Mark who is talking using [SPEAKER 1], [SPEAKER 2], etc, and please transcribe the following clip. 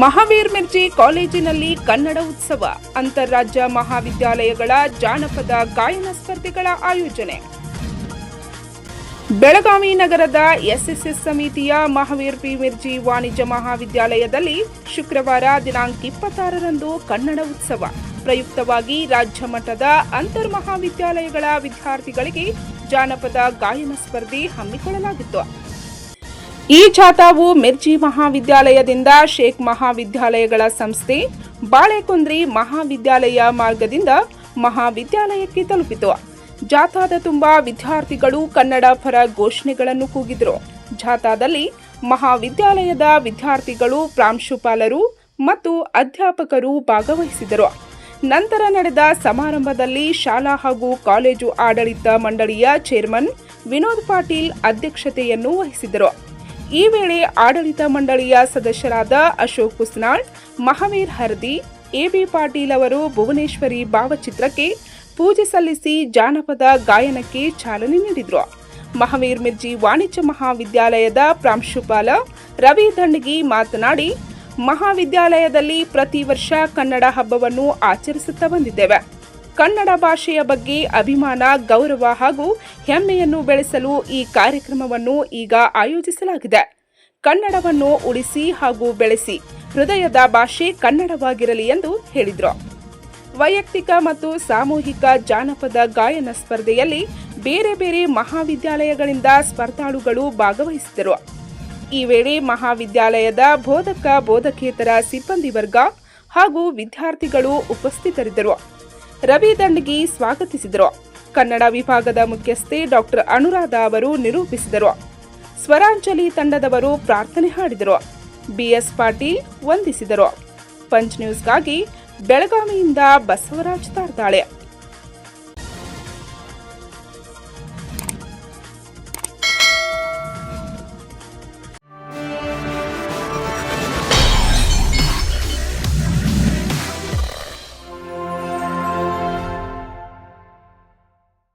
[SPEAKER 1] ಮಹಾವೀರ್ ಮಿರ್ಜಿ ಕಾಲೇಜಿನಲ್ಲಿ ಕನ್ನಡ ಉತ್ಸವ, ಅಂತಾರಾಜ್ಯ ಮಹಾವಿದ್ಯಾಲಯಗಳ ಜಾನಪದ ಗಾಯನ ಸ್ಪರ್ಧೆಗಳ ಆಯೋಜನೆ. ಬೆಳಗಾವಿ ನಗರದ ಎಸ್ಎಸ್ಎಸ್ ಸಮಿತಿಯ ಮಹಾವೀರ್ ಪಿ ಮಿರ್ಜಿ ವಾಣಿಜ್ಯ ಮಹಾವಿದ್ಯಾಲಯದಲ್ಲಿ ಶುಕ್ರವಾರ ದಿನಾಂಕ ಇಪ್ಪತ್ತಾರರಂದು ಕನ್ನಡ ಉತ್ಸವ. ಪ್ರಯುಕ್ತವಾಗಿ ರಾಜ್ಯ ಮಟ್ಟದ ಅಂತರ್ ಮಹಾವಿದ್ಯಾಲಯಗಳ ವಿದ್ಯಾರ್ಥಿಗಳಿಗೆ ಜಾನಪದ ಗಾಯನ ಸ್ಪರ್ಧೆ ಹಮ್ಮಿಕೊಳ್ಳಲಾಗಿತ್ತು. ಈ ಜಾಥಾವು ಮಿರ್ಜಿ ಮಹಾವಿದ್ಯಾಲಯದಿಂದ ಶೇಖ್ ಮಹಾವಿದ್ಯಾಲಯಗಳ ಸಂಸ್ಥೆ ಬಾಳೆಕುಂದ್ರಿ ಮಹಾವಿದ್ಯಾಲಯ ಮಾರ್ಗದಿಂದ ಮಹಾವಿದ್ಯಾಲಯಕ್ಕೆ ತಲುಪಿತು. ಜಾಥಾದ ತುಂಬ ವಿದ್ಯಾರ್ಥಿಗಳು ಕನ್ನಡ ಪರ ಘೋಷಣೆಗಳನ್ನು ಕೂಗಿದರು. ಜಾಥಾದಲ್ಲಿ ಮಹಾವಿದ್ಯಾಲಯದ ವಿದ್ಯಾರ್ಥಿಗಳು, ಪ್ರಾಂಶುಪಾಲರು ಮತ್ತು ಅಧ್ಯಾಪಕರು ಭಾಗವಹಿಸಿದರು. ನಂತರ ನಡೆದ ಸಮಾರಂಭದಲ್ಲಿ ಶಾಲಾ ಹಾಗೂ ಕಾಲೇಜು ಆಡಳಿತ ಮಂಡಳಿಯ ಚೇರ್ಮನ್ ವಿನೋದ್ ಪಾಟೀಲ್ ಅಧ್ಯಕ್ಷತೆಯನ್ನು ವಹಿಸಿದರು. ಈ ವೇಳೆ ಆಡಳಿತ ಮಂಡಳಿಯ ಸದಸ್ಯರಾದ ಅಶೋಕ್ ಕುಸ್ನಾಳ್, ಮಹಾವೀರ್ ಹರ್ದಿ ಎಬಿ ಪಾಟೀಲ್ ಅವರು ಭುವನೇಶ್ವರಿ ಭಾವಚಿತ್ರಕ್ಕೆ ಪೂಜೆ ಸಲ್ಲಿಸಿ ಜಾನಪದ ಗಾಯನಕ್ಕೆ ಚಾಲನೆ ನೀಡಿದರು. ಮಹಾವೀರ್ ಮಿರ್ಜಿ ವಾಣಿಜ್ಯ ಮಹಾವಿದ್ಯಾಲಯದ ಪ್ರಾಂಶುಪಾಲ ರವಿ ದಂಡಗಿ ಮಾತನಾಡಿ, ಮಹಾವಿದ್ಯಾಲಯದಲ್ಲಿ ಪ್ರತಿ ವರ್ಷ ಕನ್ನಡ ಹಬ್ಬವನ್ನು ಆಚರಿಸುತ್ತಾ ಬಂದಿದ್ದೇವೆ. ಕನ್ನಡ ಭಾಷೆಯ ಬಗ್ಗೆ ಅಭಿಮಾನ, ಗೌರವ ಹಾಗೂ ಹೆಮ್ಮೆಯನ್ನು ಬೆಳೆಸಲು ಈ ಕಾರ್ಯಕ್ರಮವನ್ನು ಈಗ ಆಯೋಜಿಸಲಾಗಿದೆ. ಕನ್ನಡವನ್ನು ಉಳಿಸಿ ಹಾಗೂ ಬೆಳೆಸಿ. ಹೃದಯದ ಭಾಷೆ ಕನ್ನಡವಾಗಿರಲಿ ಎಂದು ಹೇಳಿದರು. ವೈಯಕ್ತಿಕ ಮತ್ತು ಸಾಮೂಹಿಕ ಜಾನಪದ ಗಾಯನ ಸ್ಪರ್ಧೆಯಲ್ಲಿ ಬೇರೆ ಬೇರೆ ಮಹಾವಿದ್ಯಾಲಯಗಳಿಂದ ಸ್ಪರ್ಧಾಳುಗಳು ಭಾಗವಹಿಸಿದರು. ಈ ವೇಳೆ ಮಹಾವಿದ್ಯಾಲಯದ ಬೋಧಕ, ಬೋಧಕೇತರ ಸಿಬ್ಬಂದಿ ವರ್ಗ ಹಾಗೂ ವಿದ್ಯಾರ್ಥಿಗಳು ಉಪಸ್ಥಿತರಿದ್ದರು. ರವಿ ದಂಡಗಿ ಸ್ವಾಗತಿಸಿದರು. ಕನ್ನಡ ವಿಭಾಗದ ಮುಖ್ಯಸ್ಥೆ ಡಾಕ್ಟರ್ ಅನುರಾಧ ಅವರು ನಿರೂಪಿಸಿದರು. ಸ್ವರಾಂಜಲಿ ತಂಡದವರು ಪ್ರಾರ್ಥನೆ ಹಾಡಿದರು. ಬಿಎಸ್ ಪಾಟೀಲ್ ವಂದಿಸಿದರು. ಪಂಚ್ ನ್ಯೂಸ್ಗಾಗಿ ಬೆಳಗಾವಿಯಿಂದ ಬಸವರಾಜ್ ತಾರ್ತಾಳೆ